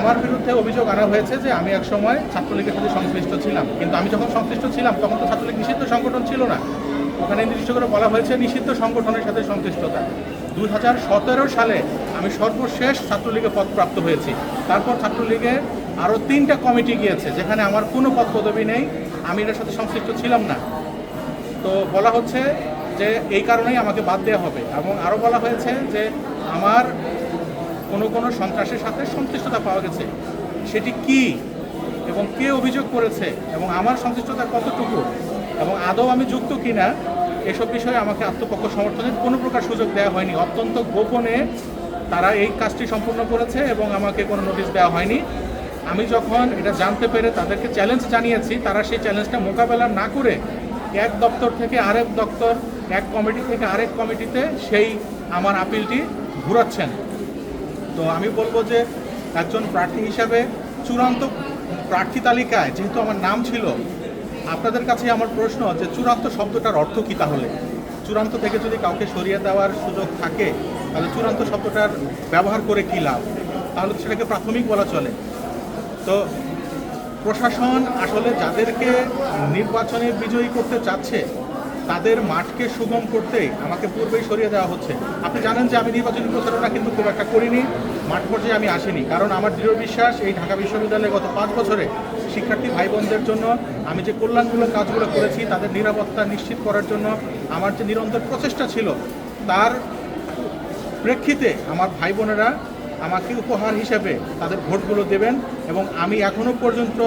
আমার বিরুদ্ধে অভিযোগ আনা হয়েছে যে আমি এক সময় ছাত্রলীগের সাথে সংশ্লিষ্ট ছিলাম। কিন্তু আমি যখন সংশ্লিষ্ট ছিলাম, তখন তো ছাত্রলীগ নিষিদ্ধ সংগঠন ছিল না। ওখানে নির্দিষ্ট করে বলা হয়েছে নিষিদ্ধ সংগঠনের সাথে সংশ্লিষ্টতা। দু হাজার সতেরো সালে আমি সর্বশেষ ছাত্রলীগে পদপ্রাপ্ত হয়েছি। তারপর ছাত্রলীগে আরও তিনটা কমিটি গিয়েছে, যেখানে আমার কোনো পদ পদবি নেই, আমি এটার সাথে সংশ্লিষ্ট ছিলাম না। তো বলা হচ্ছে যে এই কারণেই আমাকে বাদ দেওয়া হবে। এবং আরও বলা হয়েছে যে আমার কোনো কোনো সন্ত্রাসের সাথে সংশ্লিষ্টতা পাওয়া গেছে। সেটি কি এবং কে অভিযোগ করেছে এবং আমার সংশ্লিষ্টতা কতটুকু এবং আদৌ আমি যুক্ত কিনা, এসব বিষয়ে আমাকে আত্মপক্ষ সমর্থনের কোনো প্রকার সুযোগ দেওয়া হয়নি। অত্যন্ত গোপনে তারা এই কাজটি সম্পূর্ণ করেছে এবং আমাকে কোনো নোটিশ দেওয়া হয়নি। আমি যখন এটা জানতে পেরে তাদেরকে চ্যালেঞ্জ জানিয়েছি, তারা সেই চ্যালেঞ্জটা মোকাবেলা না করে এক দপ্তর থেকে আরেক দপ্তর, এক কমিটি থেকে আরেক কমিটিতে সেই আমার আপিলটি ঘুরাচ্ছেন। তো আমি বলব যে একজন প্রার্থী হিসাবে চূড়ান্ত প্রার্থী তালিকায় যেহেতু আমার নাম ছিল, আপনাদের কাছে আমার প্রশ্ন যে চূড়ান্ত শব্দটার অর্থ কী তাহলে? চূড়ান্ত থেকে যদি কাউকে সরিয়ে দেওয়ার সুযোগ থাকে, তাহলে চূড়ান্ত শব্দটার ব্যবহার করে কী লাভ? তাহলে সেটাকে প্রাথমিক বলা চলে। তো প্রশাসন আসলে যাদেরকে নির্বাচনে বিজয়ী করতে চাচ্ছে তাদের মাঠকে সুগম করতে আমাকে পূর্বেই সরিয়ে দেওয়া হচ্ছে। আপনি জানেন যে আমি নির্বাচনী প্রচারণা কিন্তু খুব একটা করিনি। মাঠ পর্যায়ে আমি আসিনি। কারণ আমার দৃঢ় বিশ্বাস, এই ঢাকা বিশ্ববিদ্যালয়ে গত পাঁচ বছরে শিক্ষার্থী ভাই বোনদের জন্য আমি যে কল্যাণমূলক কাজগুলো করেছি, তাদের নিরাপত্তা নিশ্চিত করার জন্য আমার যে নিরন্তর প্রচেষ্টা ছিল, তার প্রেক্ষিতে আমার ভাই বোনেরা আমাকে উপহার হিসেবে তাদের ভোটগুলো দেবেন এবং আমি এখনও পর্যন্ত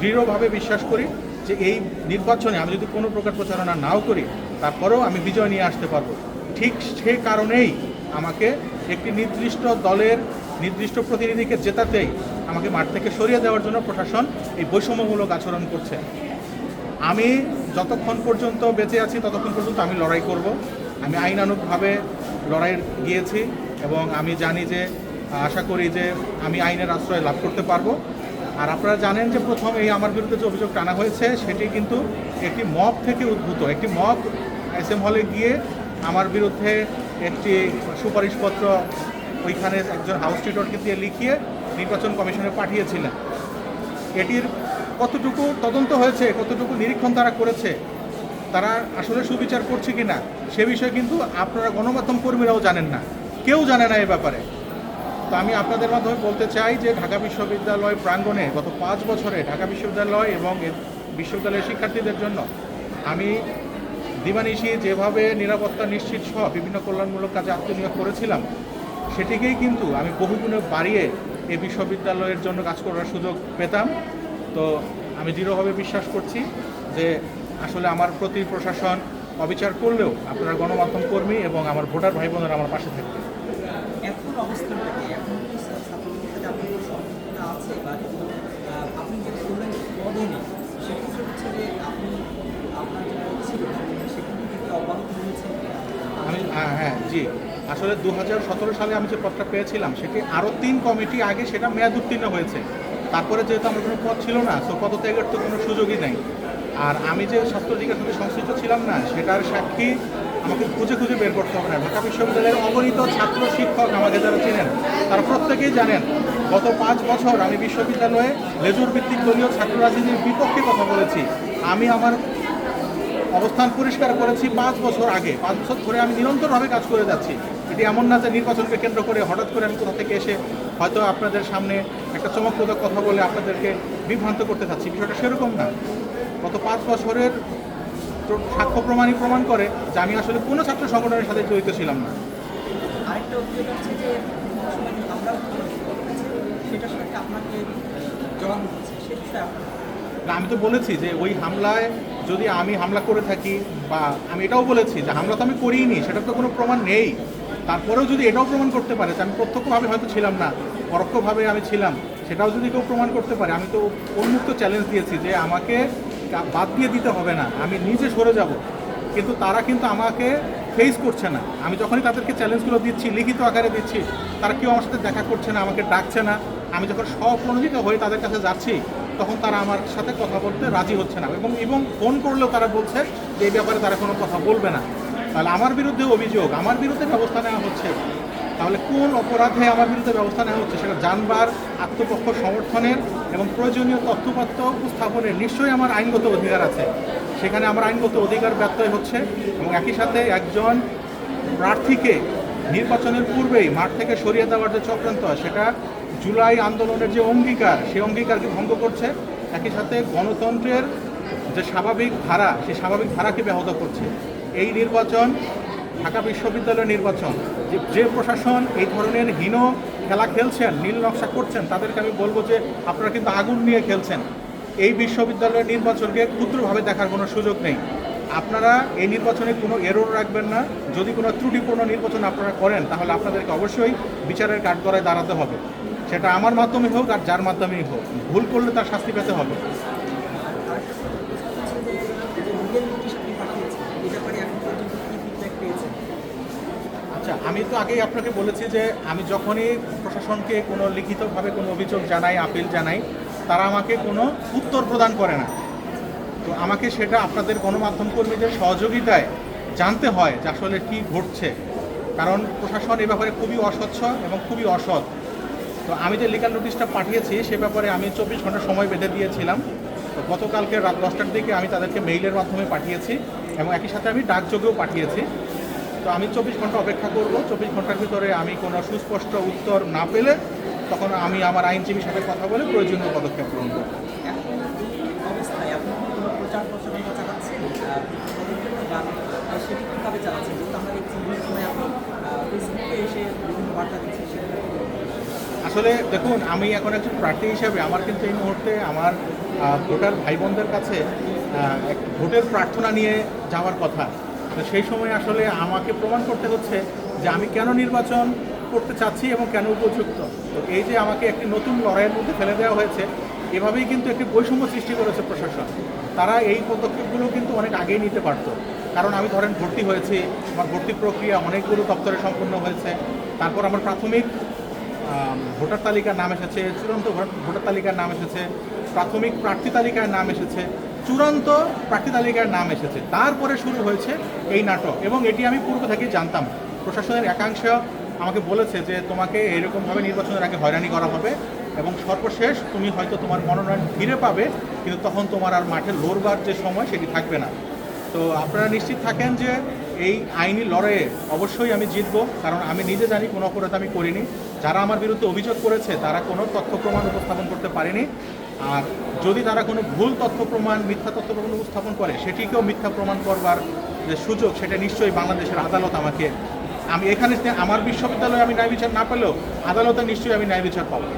দৃঢ়ভাবে বিশ্বাস করি যে এই নির্বাচনে আমি যদি কোনো প্রকার প্রচারণা নাও করি, তারপরেও আমি বিজয় নিয়ে আসতে পারব। ঠিক সে কারণেই আমাকে একটি নির্দিষ্ট দলের নির্দিষ্ট প্রতিনিধিকে জেতাতেই আমাকে মাঠ থেকে সরিয়ে দেওয়ার জন্য প্রশাসন এই বৈষম্যমূলক আচরণ করছে। আমি যতক্ষণ পর্যন্ত বেঁচে আছি, ততক্ষণ পর্যন্ত আমি লড়াই করব। আমি আইনানুগভাবে লড়াই গিয়েছি এবং আমি জানি যে, আশা করি যে আমি আইনের আশ্রয় লাভ করতে পারব। আর আপনারা জানেন যে প্রথম এই আমার বিরুদ্ধে যে অভিযোগ টানা হয়েছে, সেটি কিন্তু একটি মব থেকে উদ্ভূত। একটি মব এস এম হলে গিয়ে আমার বিরুদ্ধে একটি সুপারিশপত্র ওইখানে একজন হাউস টিউটরকে দিয়ে লিখিয়ে নির্বাচন কমিশনে পাঠিয়েছিলেন। এটির কতটুকু তদন্ত হয়েছে, কতটুকু নিরীক্ষণ তারা করেছে, তারা আসলে সুবিচার করছে কি না সে বিষয়ে কিন্তু আপনারা গণমাধ্যম কর্মীরাও জানেন না। কেউ জানে না এ ব্যাপারে। তো আমি আপনাদের মাধ্যমে বলতে চাই যে ঢাকা বিশ্ববিদ্যালয় প্রাঙ্গণে গত পাঁচ বছরে ঢাকা বিশ্ববিদ্যালয় এবং বিশ্ববিদ্যালয়ের শিক্ষার্থীদের জন্য আমি দিবানিশি যেভাবে নিরাপত্তা নিশ্চিত সহ বিভিন্ন কল্যাণমূলক কাজে আত্মনিয়োগ করেছিলাম, সেটিকেই কিন্তু আমি বহুগুণে বাড়িয়ে এই বিশ্ববিদ্যালয়ের জন্য কাজ করার সুযোগ পেতাম। তো আমি দৃঢ়ভাবে বিশ্বাস করছি যে আসলে আমার প্রতি প্রশাসন অবিচার করলেও আপনারা গণমাধ্যম কর্মী এবং আমার ভোটার ভাই বোনেরা আমার পাশে থাকবে। অবস্থানটাকে এখন কি ছাত্রলীগের সাথে সম্পর্কটা আছে? বা আপনি যে বললেন পদও নেই, সেক্ষেত্রে হচ্ছে যে আপনি আপনার পদ ছিল সেখানে অব্যাহত আমি হ্যাঁ হ্যাঁ জি। আসলে দু হাজার সতেরো সালে আমি যে পদটা পেয়েছিলাম, সেটি আরও তিন কমিটি আগে সেটা মেয়াদ উত্তীর্ণ হয়েছে। তারপরে যেহেতু আমার কোনো পদ ছিল না সো পদত্যাগের তো কোনো সুযোগই নেই। আর আমি যে ছাত্রলীগের সাথে সংশ্লিষ্ট ছিলাম না, সেটার সাক্ষী আমাকে খুঁজে খুঁজে বের করতে হবে না। ঢাকা বিশ্ববিদ্যালয়ের অগণিত ছাত্র শিক্ষক আমাকে যারা চেনেন, তারা প্রত্যেকেই জানেন, গত পাঁচ বছর আমি বিশ্ববিদ্যালয়ে লেজুর ভিত্তিক দলীয় ছাত্র রাজনীতির বিপক্ষে কথা বলেছি। আমি আমার অবস্থান পরিষ্কার করেছি পাঁচ বছর আগে। পাঁচ বছর ধরে আমি নিরন্তরভাবে কাজ করে যাচ্ছি। এটি এমন না যে নির্বাচনকে কেন্দ্র করে হঠাৎ করে আমি কোথা থেকে এসে হয়তো আপনাদের সামনে একটা চমকপ্রদ কথা বলে আপনাদেরকে বিভ্রান্ত করতে চাচ্ছি বিষয়টা সেরকম না। গত পাঁচ বছরের সাক্ষ্য প্রমাণই প্রমাণ করে যে আমি আসলে কোনো ছাত্র সংগঠনের সাথে জড়িত ছিলাম না। আরেকটা অভিযোগ আছে যে আমরা সেটার সাথে আপনাকে জড়ানো হচ্ছে সে বিষয়ে না, আমি তো বলেছি যে ওই হামলায় যদি আমি হামলা করে থাকি বা আমি এটাও বলেছি যে হামলা তো আমি করিনি সেটার তো কোনো প্রমাণ নেই। তারপরেও যদি এটাও প্রমাণ করতে পারে যে আমি প্রত্যক্ষভাবে হয়তো ছিলাম না পরোক্ষভাবে আমি ছিলাম সেটাও যদি কেউ প্রমাণ করতে পারে আমি তো উন্মুক্ত চ্যালেঞ্জ দিয়েছি যে আমাকে বাদ দিয়ে দিতে হবে না। আমি নিজে সরে যাব। কিন্তু তারা কিন্তু আমাকে ফেস করছে না। আমি যখনই তাদেরকে চ্যালেঞ্জগুলো দিচ্ছি, লিখিত আকারে দিচ্ছি, তারা কেউ আমার সাথে দেখা করছে না, আমাকে ডাকছে না। আমি যখন স্বপ্রণোদিত হয়ে তাদের কাছে যাচ্ছি, তখন তারা আমার সাথে কথা বলতে রাজি হচ্ছে না। এবং এবং ফোন করলেও তারা বলছে যে, এই ব্যাপারে তারা কোনো কথা বলবে না। তাহলে আমার বিরুদ্ধে অভিযোগ, আমার বিরুদ্ধে ব্যবস্থা নেওয়া হচ্ছে। তাহলে কোন অপরাধে আমার বিরুদ্ধে ব্যবস্থা নেওয়া হচ্ছে সেটা জানবার, আত্মপক্ষ সমর্থনের এবং প্রয়োজনীয় তথ্যপত্র উপস্থাপনের নিশ্চয়ই আমার আইনগত অধিকার আছে। সেখানে আমার আইনগত অধিকার ব্যত্যয় হচ্ছে এবং একই সাথে একজন প্রার্থীকে নির্বাচনের পূর্বেই মাঠ থেকে সরিয়ে দেওয়ার যে চক্রান্ত, সেটা জুলাই আন্দোলনের যে অঙ্গীকার, সেই অঙ্গীকারকে ভঙ্গ করছে। একই সাথে গণতন্ত্রের যে স্বাভাবিক ধারা, সেই স্বাভাবিক ধারাকে ব্যাহত করছে। এই নির্বাচন ঢাকা বিশ্ববিদ্যালয়ের নির্বাচন। যে প্রশাসন এই ধরনের হীন খেলা খেলছেন, নীল নকশা করছেন, তাদেরকে আমি বলব যে আপনারা কিন্তু আগুন নিয়ে খেলছেন। এই বিশ্ববিদ্যালয়ের নির্বাচনকে ক্ষুদ্রভাবে দেখার কোনো সুযোগ নেই। আপনারা এই নির্বাচনে কোনো এরর রাখবেন না। যদি কোনো ত্রুটিপূর্ণ নির্বাচন আপনারা করেন, তাহলে আপনাদেরকে অবশ্যই বিচারের কাঠগড়ায় দাঁড়াতে হবে। সেটা আমার মাধ্যমে হোক আর যার মাধ্যমেই হোক। ভুল করলে তার শাস্তি পেতে হবে আরেকটা প্রশ্ন হচ্ছে যে এই যে লিগেল নোটিশ আপনি পাঠিয়েছেন এই ব্যাপারে এখন পর্যন্ত কি ফিডব্যাক পেয়েছেন আচ্ছা আমি তো আগেই আপনাকে বলেছি যে আমি যখনই প্রশাসনকে কোনো লিখিতভাবে কোনো অভিযোগ জানাই, আপিল জানাই, তারা আমাকে কোনো উত্তর প্রদান করে না। তো আমাকে সেটা আপনাদের গণমাধ্যম কর্মীদের সহযোগিতায় জানতে হয় যে আসলে কী ঘটছে। কারণ প্রশাসন এ ব্যাপারে খুবই অস্বচ্ছ এবং খুবই অসৎ। তো আমি যে লিগাল নোটিশটা পাঠিয়েছি, সে ব্যাপারে আমি চব্বিশ ঘণ্টা সময় বেঁধে দিয়েছিলাম। তো গতকালকে রাত দশটার দিকে আমি তাদেরকে মেইলের মাধ্যমে পাঠিয়েছি এবং একই সাথে আমি ডাকযোগেও পাঠিয়েছি। তো আমি চব্বিশ ঘণ্টা অপেক্ষা করব। চব্বিশ ঘণ্টার ভিতরে আমি কোনো সুস্পষ্ট উত্তর না পেলে তখন আমি আমার আইনজীবীর সাথে কথা বলে প্রয়োজনীয় পদক্ষেপ গ্রহণ করব। আসলে দেখুন আমি এখন একজন প্রার্থী হিসেবে আমার কিন্তু এই মুহূর্তে আমার ভোটার ভাই বোনদের কাছে এক ভোটের প্রার্থনা নিয়ে যাওয়ার কথা। তো সেই সময় আসলে আমাকে প্রমাণ করতে হচ্ছে যে আমি কেন নির্বাচন করতে চাচ্ছি এবং কেন উপযুক্ত। তো এই যে আমাকে একটি নতুন লড়াইয়ের মধ্যে ফেলে দেওয়া হয়েছে, এভাবেই কিন্তু একটি বৈষম্য সৃষ্টি করেছে প্রশাসন। তারা এই পদক্ষেপগুলো কিন্তু অনেক আগেই নিতে পারতো। কারণ আমি ধরেন ভর্তি হয়েছি, আমার ভর্তি প্রক্রিয়া অনেকগুলো দপ্তরে সম্পূর্ণ হয়েছে। তারপর আমার প্রাথমিক ভোটার তালিকার নাম এসেছে, চূড়ান্ত ভোটার তালিকার নাম এসেছে, প্রাথমিক প্রার্থী তালিকার নাম এসেছে। চূড়ান্ত প্রার্থী তালিকার নাম এসেছে। তারপরে শুরু হয়েছে এই নাটক এবং এটি আমি পূর্ব থেকেই জানতাম। প্রশাসনের একাংশ আমাকে বলেছে যে তোমাকে এরকমভাবে নির্বাচনের আগে হয়রানি করা হবে এবং সর্বশেষ তুমি হয়তো তোমার মনোনয়ন ফিরে পাবে, কিন্তু তখন তোমার আর মাঠে লড়বার যে সময় সেটি থাকবে না। তো আপনারা নিশ্চিত থাকেন যে এই আইনি লড়াইয়ে অবশ্যই আমি জিতব, কারণ আমি নিজে জানি কোনো অপরাধ আমি করিনি। যারা আমার বিরুদ্ধে অভিযোগ করেছে, তারা কোনো তথ্য প্রমাণ উপস্থাপন করতে পারেনি। আর যদি তারা কোনো ভুল তথ্য প্রমাণ, মিথ্যা তথ্য প্রমাণ উপস্থাপন করে, সেটিকেও মিথ্যা প্রমাণ করবার যে সুযোগ, সেটা নিশ্চয়ই বাংলাদেশের আদালত আমাকে আমি এখানে আমার বিশ্ববিদ্যালয়ে আমি ন্যায় বিচার না পেলেও আদালতে নিশ্চয়ই আমি ন্যায় বিচার পাবো।